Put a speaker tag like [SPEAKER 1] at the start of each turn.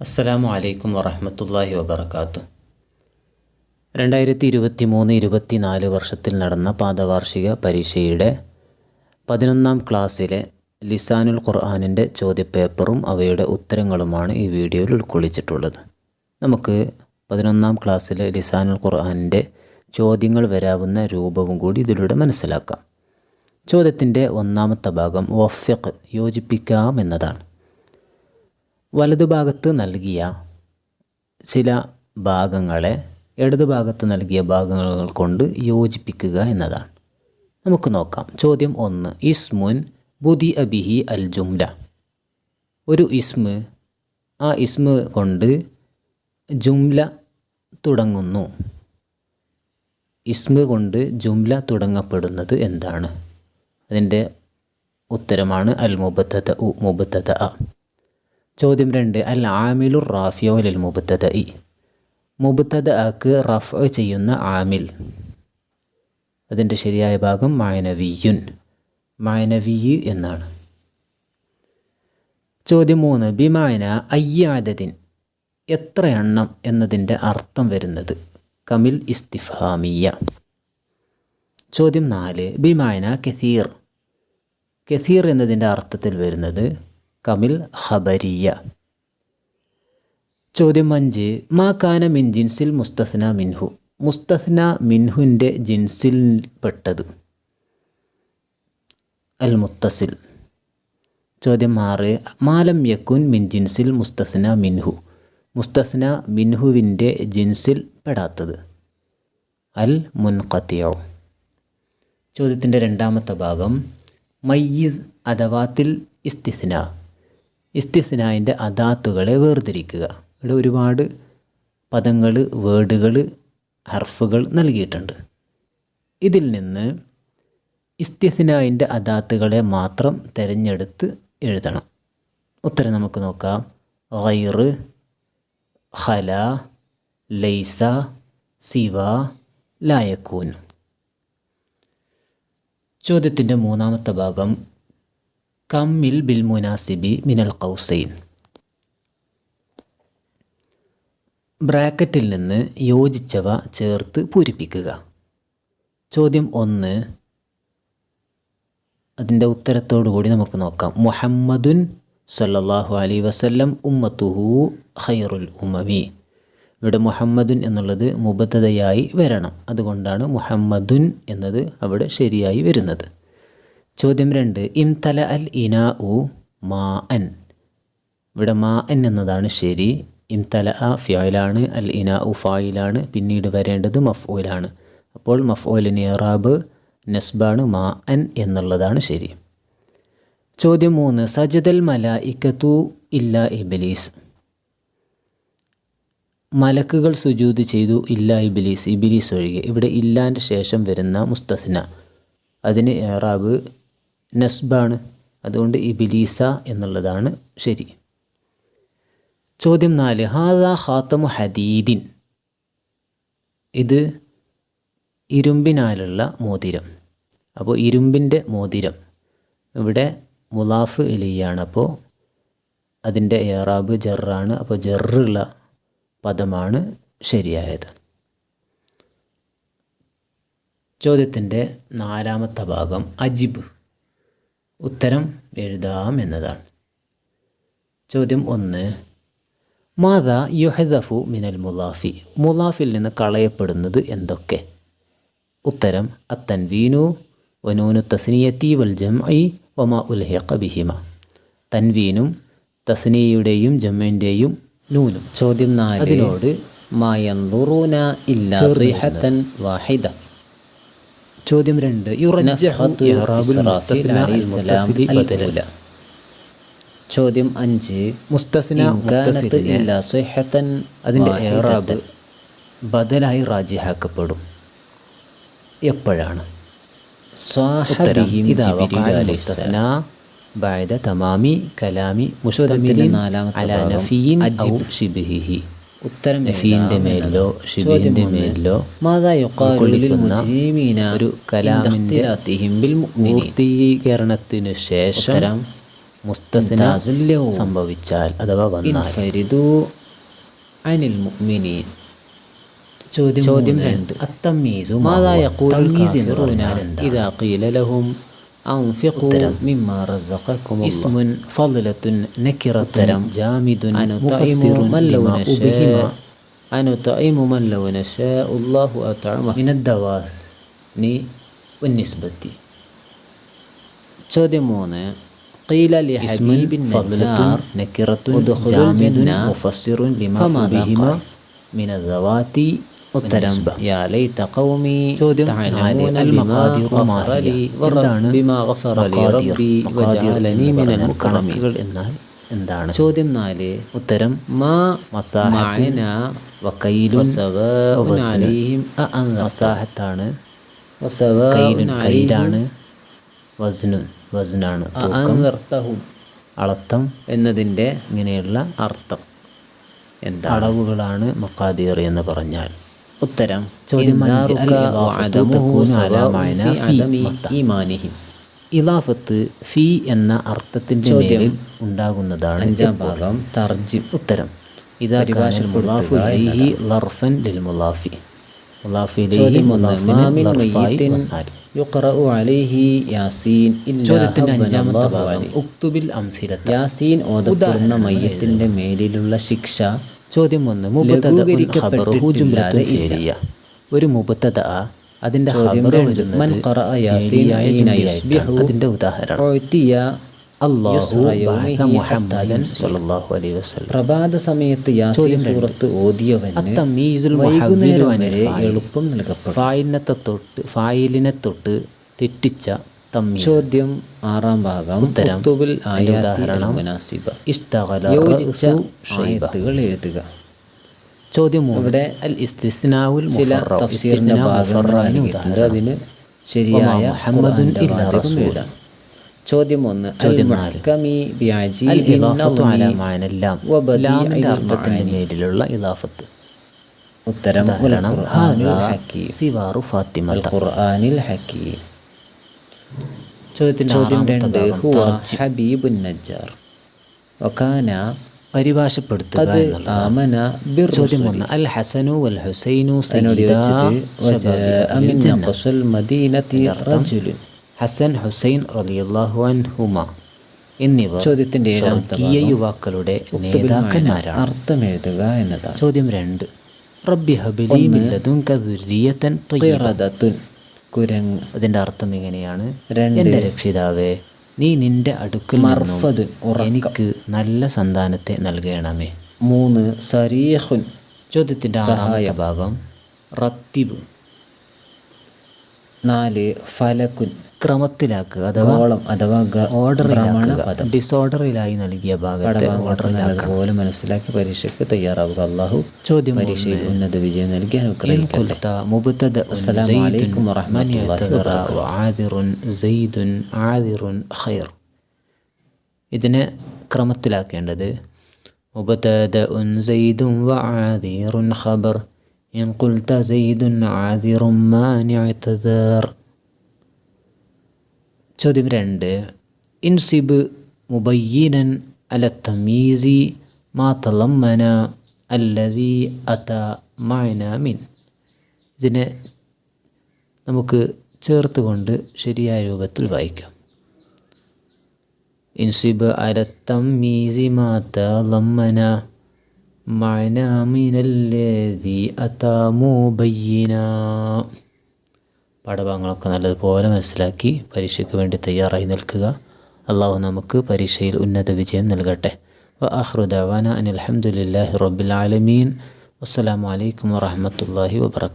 [SPEAKER 1] അസ്സലാമു അലൈക്കും വറഹമത്തല്ലാഹി വബർക്കാത്തു രണ്ടായിരത്തി ഇരുപത്തി മൂന്ന് ഇരുപത്തിനാല് വർഷത്തിൽ നടന്ന പാദവാർഷിക പരീക്ഷയുടെ പതിനൊന്നാം ക്ലാസ്സിലെ ലിസാനുൽ ഖുർആാനിന്റെ ചോദ്യപേപ്പറും അവയുടെ ഉത്തരങ്ങളുമാണ് ഈ വീഡിയോയിൽ ഉൾക്കൊള്ളിച്ചിട്ടുള്ളത്. നമുക്ക് പതിനൊന്നാം ക്ലാസ്സിലെ ലിസാനുൽ ഖുർആാനിന്റെ ചോദ്യങ്ങൾ വരാവുന്ന രൂപവും കൂടി ഇതിലൂടെ മനസ്സിലാക്കാം. ചോദ്യത്തിന്റെ ഒന്നാമത്തെ ഭാഗം വഫിഖ് യോജിപ്പിക്കാം എന്നതാണ്. വലതുഭാഗത്ത് നൽകിയ ചില ഭാഗങ്ങളെ ഇടതുഭാഗത്ത് നൽകിയ ഭാഗങ്ങൾ കൊണ്ട് യോജിപ്പിക്കുക എന്നതാണ്. നമുക്ക് നോക്കാം. ചോദ്യം ഒന്ന്. ഇസ്മുൻ ബുദി അബിഹി അൽ ജുംല ഒരു ഇസ്മ് ആ ഇസ്മ് കൊണ്ട് ജുംല തുടങ്ങുന്നു. ഇസ്മ് കൊണ്ട് ജുംല തുടങ്ങപ്പെടുന്നത് എന്താണ്? അതിന്റെ ഉത്തരമാണ് അൽ മുബത്തത ഉ മുബത്തത ചോദ്യം രണ്ട്. അൽ ആമിലുർ റാഫിയോ ലിൽ മുബത്തത ഇ മുബത്തത ആക്ക് റഫ് ചെയ്യുന്ന ആമിൽ. അതിന്റെ ശരിയായ ഭാഗം മായനവിയുൻ മായനവിയ് എന്നാണ്. ചോദ്യം മൂന്ന്. ബിമായന അയ്യാദതിൻ. എത്ര എണ്ണം എന്നതിന്റെ അർത്ഥം വരുന്നത്? കമിൽ ഇസ്തിഫാമിയ. ചോദ്യം നാല്. ബിമായന കെസീർ. കെസീർ എന്നതിന്റെ അർത്ഥത്തിൽ വരുന്നത് കമിൽ ഖബരിയ. ചോദ്യം അഞ്ച് മാ കാന മിൻ ജിൻസിൽ മുസ്തസ്ന മിൻഹു. മുസ്തസ്ന മിൻഹുവിന്റെ ജിൻസിൽ പെട്ടത്. അൽ മുത്തസിൽ ചോദ്യം ആറ് മാലം യക്കുൻ മിൻ ജിൻസിൽ മുസ്തസ്ന മിൻഹു. മുസ്തസ്ന മിൻഹുവിന്റെ ജിൻസിൽ പെടാത്തത്. അൽ മുൻഖത്തിയോ ചോദ്യത്തിന്റെ രണ്ടാമത്തെ ഭാഗം മയ്യിസ് അഥവാത്തിൽ ഇസ്തിസ്ന. ഇസ്തിസ്നായിന്റെ അദാത്തുകളെ വേർതിരിക്കുക. ഇവിടെ ഒരുപാട് പദങ്ങൾ വേർഡുകൾ ഹർഫുകൾ നൽകിയിട്ടുണ്ട്. ഇതിൽ നിന്ന് ഇസ്തിസ്നായിന്റെ അദാത്തുകളെ മാത്രം തിരഞ്ഞെടുത്ത് എഴുതണം. ഉത്തരം നമുക്ക് നോക്കാം. ഗൈറ് ഖല ലൈസ സിവ ലായക്കൂൻ ചോദ്യത്തിന്റെ മൂന്നാമത്തെ ഭാഗം കമ്മിൽ ബിൽ മുനാസിബി മിനൽ കൗസൈൻ ബ്രാക്കറ്റിൽ നിന്ന് യോജിച്ചവ ചേർത്ത് പൂരിപ്പിക്കുക. ചോദ്യം ഒന്ന്. അതിന്റെ ഉത്തരത്തോടു കൂടി നമുക്ക് നോക്കാം. മുഹമ്മദുൻ സല്ലല്ലാഹു അലൈ വസല്ലം ഉമ്മത്തുഹു ഖൈറുൽ ഉമമി. ഇവിടെ മുഹമ്മദുൻ എന്നുള്ളത് മുബത്തതയായി വരണം. അതുകൊണ്ടാണ് മുഹമ്മദുൻ എന്നത് അവിടെ ശരിയായി വരുന്നത്. ചോദ്യം രണ്ട്. ഇംതല അൽ ഇന ഉ മാ അൻ. ഇവിടെ മാ അൻ എന്നതാണ് ശരി. ഇംതല അ ഫ്യോയിലാണ് അൽ ഇന ഉ ഫായിലാണ് പിന്നീട് വരേണ്ടത് മഫ്ഊലാണ്. അപ്പോൾ മഫ്ഊലിന് ഇറാബ് നസ്ബാണ് മാ അൻ എന്നുള്ളതാണ് ശരി. ചോദ്യം മൂന്ന്. സജദൽ മല ഇക്കത്തു ഇല്ല ഇബിലീസ്. മലക്കുകൾ സുജൂത് ചെയ്തു ഇല്ല ഇബിലീസ് ഇബിലീസ് ഒഴികെ. ഇവിടെ ഇല്ലാന്റെ ശേഷം വരുന്ന മുസ്തസിന. അതിന് ഏറാബ് നസ്ബാണ്. അതുകൊണ്ട് ഇബിലീസ എന്നുള്ളതാണ് ശരി. ചോദ്യം നാല് ഹാദ ഖാത്തമു ഹദീദിൻ. ഇത് ഇരുമ്പിനാലുള്ള മോതിരം. അപ്പോൾ ഇരുമ്പിന്റെ മോതിരം. ഇവിടെ മുലാഫ് എലിയാണ് അപ്പോൾ അതിന്റെ ഏറാബ് ജെറാണ്. അപ്പോൾ ജെറുള്ള പദമാണ് ശരിയായത്. ചോദ്യത്തിന്റെ നാലാമത്തെ ഭാഗം അജിബ്. ഉത്തരം എഴുതാം എന്നതാണ്. ചോദ്യം ഒന്ന്. മാത യുഹദഫു മിനൽ മുലാഫി. മുലാഫിൽ നിന്ന് കളയപ്പെടുന്നത് എന്തൊക്കെ? ഉത്തരം അത്തൻവീനു വനൂനു തസ്നിയത്തി വൽ ജംഇ വമ ഉൽഹിഖ ബിഹിമ. തൻവീനും തസ്നിയയുടെയും ജമ്മിന്റെയും നൂനും. ചോദ്യം നാല്. അതിനോട് മായന്തുറൂന ഇല്ല വാഹിദ. ചോദ്യം രണ്ട്. ചോദ്യം അഞ്ച്. അതിന്റെ ബദലായി റാജിഹാക്കപ്പെടും. എപ്പോഴാണ്? സ്വാഹബിഹിം കലാമി അലൈഹിസ്സലാം ഉത്തരം നഫീന്റെ മേലിലോ ഷിബിന്റെ മേലിലോ ഒരു കലാമിന്റെ പൂർത്തീകരണത്തിനു ശേഷം മുസ്തസിന സംഭവിച്ചാൽ അഥവാ
[SPEAKER 2] അനിൽ മുഅ്മിനീൻ
[SPEAKER 1] ചോദ്യം
[SPEAKER 2] ചോദ്യം രണ്ട്.
[SPEAKER 1] അത്തമ്മീസു
[SPEAKER 2] മാതാ
[SPEAKER 1] യഖൂൽ
[SPEAKER 2] കാഫിറൂന
[SPEAKER 1] ഇദാ ഖീല
[SPEAKER 2] ലഹും
[SPEAKER 1] പറഞ്ഞാൽ എന്താ?
[SPEAKER 2] إذا قيل لهم أنفقوا مما رزقكم الله
[SPEAKER 1] اسم فضلة نكرة
[SPEAKER 2] ഉത്തരം.
[SPEAKER 1] جامد
[SPEAKER 2] أنطعم
[SPEAKER 1] مفسر
[SPEAKER 2] من لو
[SPEAKER 1] لما
[SPEAKER 2] نشاء
[SPEAKER 1] أبهم
[SPEAKER 2] أنطعم من لو نشاء الله أطعمه
[SPEAKER 1] من الدوان والنسبة
[SPEAKER 2] ചോദ്യം മൂന്ന് قيل
[SPEAKER 1] اسم
[SPEAKER 2] لحبيب
[SPEAKER 1] فضلة
[SPEAKER 2] النجار
[SPEAKER 1] نكرة
[SPEAKER 2] ادخلوا
[SPEAKER 1] جامد
[SPEAKER 2] الجنة
[SPEAKER 1] مفسر لما
[SPEAKER 2] فماذا
[SPEAKER 1] أبهم
[SPEAKER 2] قال؟
[SPEAKER 1] من الذوات
[SPEAKER 2] ഉത്തരം
[SPEAKER 1] ചോദ്യം എന്നാൽ എന്താണ്?
[SPEAKER 2] ചോദ്യം നാല്
[SPEAKER 1] ഉത്തരം
[SPEAKER 2] മാ മസാഹന
[SPEAKER 1] മസാഹത്താണ് കയ്യിലാണ് വസ്നു വസ്നാണ് അളത്തം
[SPEAKER 2] എന്നതിന്റെ
[SPEAKER 1] ഇങ്ങനെയുള്ള
[SPEAKER 2] അർത്ഥം എന്താ
[SPEAKER 1] അളവുകളാണ് മക്കാദീർ എന്ന് പറഞ്ഞാൽ.
[SPEAKER 2] ഉത്തരം ഈമാനിഹിം.
[SPEAKER 1] ഇലാഫത്ത് ഫി എന്ന അർത്ഥത്തിന്റെ
[SPEAKER 2] ചോദ്യം
[SPEAKER 1] ഉണ്ടാകുന്നതാണ്
[SPEAKER 2] അഞ്ചാം ഭാഗം തർജി
[SPEAKER 1] ഉത്തരം. ഇതാ ലർഫൻ ലിൽ മുലാഫി. ചോദ്യത്തിന്റെ അഞ്ചാമത്തെ ഭാഗം
[SPEAKER 2] യാസീൻ ഓതപ്പെടുന്ന മയ്യത്തിന്റെ മേലിലുള്ള ശിക്ഷ
[SPEAKER 1] ചോദ്യം ഒന്ന്. ഒരു വരുന്നത് ജുംലയായിട്ടാണ്.
[SPEAKER 2] യുസ്ബിഹു
[SPEAKER 1] അതിന്റെ ഉദാഹരണം.
[SPEAKER 2] പ്രഭാത സമയത്ത് യാസീൻ സൂറത്ത് ഓതിയവന്
[SPEAKER 1] അത്തമീസുൽ മുഹവ്വിലു
[SPEAKER 2] വൈകുന്നേരം വരെ എളുപ്പം നൽകപ്പെടും.
[SPEAKER 1] ഫായിലിനെ തൊട്ട് ഫായിലിനെ തൊട്ട് തെറ്റിച്ച
[SPEAKER 2] ചോദ്യം ആറാം ഭാഗം.
[SPEAKER 1] ഉത്തരം. ഉദാഹരണം.
[SPEAKER 2] യോജിച്ച. ആയത്തുകൾ എഴുതുക.
[SPEAKER 1] ചോദ്യം
[SPEAKER 2] ഇവിടെ
[SPEAKER 1] അൽ ഇസ്തിസ്നാഉൽ
[SPEAKER 2] ചില
[SPEAKER 1] ഇസ്തിസ്നാ
[SPEAKER 2] ഭാഗങ്ങൾ അതിന് ശരിയായ
[SPEAKER 1] മുഹമ്മദുൻ
[SPEAKER 2] വാചകം. എഴുതാം. ചോദ്യം ഒന്ന്.
[SPEAKER 1] ചോദ്യം നാല്. അൽ ഇലാഫത്തു
[SPEAKER 2] ഉത്തരം ഹക്കീം.
[SPEAKER 1] ഫാത്തിമത്ത
[SPEAKER 2] ഖുർആനിൽ ഹക്കീം. ചോദ്യം രണ്ട്.
[SPEAKER 1] തർജി.
[SPEAKER 2] ഹബീബുൻ നജ്ജാർ. വകാന
[SPEAKER 1] പരിഭാഷപ്പെടുത്തുക
[SPEAKER 2] ആമന
[SPEAKER 1] ചോദ്യം
[SPEAKER 2] ബിർറുസുലി
[SPEAKER 1] ഒന്ന്. അൽ ഹസനു വൽ ഹുസൈനു ഹസൻ ഹുസൈൻ റളിയല്ലാഹു അൻഹുമ എന്നിവർ
[SPEAKER 2] ചോദ്യത്തിന്റെ
[SPEAKER 1] യുവാക്കളുടെ നേതാക്കന്മാരാണ്.
[SPEAKER 2] അർത്ഥം എഴുതുക എന്നതാണ്.
[SPEAKER 1] ചോദ്യം രണ്ട്. റബ്ബി ഹബിലി ദുർരിയതൻ ത്വയ്യിബ.
[SPEAKER 2] ഖിറദത്തുൻ. കുരങ്ങ്
[SPEAKER 1] അതിന്റെ അർത്ഥം ഇങ്ങനെയാണ്. എന്റെ രക്ഷിതാവേ നീ നിന്റെ അടുക്കൽ
[SPEAKER 2] മർഫത്
[SPEAKER 1] എനിക്ക് നല്ല സന്താനത്തെ നൽകണമേ.
[SPEAKER 2] മൂന്ന്. സരീഹുൻ.
[SPEAKER 1] ചോദ്യത്തിന്റെ ആറാമത്തെ ഭാഗം. റത്തിബ്.
[SPEAKER 2] നാല് ഫലക്കുൻ
[SPEAKER 1] ക്രമത്തിലാക്കുക അഥവാ
[SPEAKER 2] അഥവാ
[SPEAKER 1] ഓർഡറിലാക്കുക. ഡിസോർഡറിലായി നൽകിയ ഭാഗത്തെ
[SPEAKER 2] അതുപോലെ മനസ്സിലാക്കി പരീക്ഷയ്ക്ക് തയ്യാറാവുക. അള്ളാഹു
[SPEAKER 1] ചോദ്യം
[SPEAKER 2] പരീക്ഷയിൽ ഉന്നത വിജയം നൽകി അനുഗ്രഹിക്കട്ടെ.
[SPEAKER 1] ഇതിനെ ക്രമത്തിലാക്കേണ്ടത്
[SPEAKER 2] മുബത്തദ
[SPEAKER 1] ഉൻ
[SPEAKER 2] സൈദും വ
[SPEAKER 1] ആദിറുൻ
[SPEAKER 2] ഖബർ.
[SPEAKER 1] يعتذر
[SPEAKER 2] وبركاته.
[SPEAKER 1] وعاذر زيد عاذر خير ഇതിനെ ക്രമത്തിലാക്കേണ്ടത് مبتدأ زيد وعاذر خبر إن قلت زيد عاذر من يعتذر ചോദ്യം രണ്ട് ഇൻസിബ് മുബയ്യനൻ അല തമീസി മാ തലമ്മന അല്ലതി അത മഅന മിൻ ഇതിനെ നമുക്ക് ചേർത്തുകൊണ്ട് ശരിയായ രൂപത്തിൽ വായിക്കാം ഇൻസിബ് അല തമീസി മാ തലമ്മന മഅന الذي أتى مبينا പാഠഭാഗങ്ങളൊക്കെ നല്ലതുപോലെ മനസ്സിലാക്കി പരീക്ഷയ്ക്ക് വേണ്ടി തയ്യാറായി നിൽക്കുക. അള്ളാഹു നമുക്ക് പരീക്ഷയിൽ ഉന്നത വിജയം നൽകട്ടെ. വ ആഹ്റുദാവാന അനിൽ അലഹമുല്ലാഹി റബ്ബിൽ ആലമീൻ. വസ്സലാമു അലൈക്കും വറഹമത്തല്ലാഹി വബർക്കാത്തു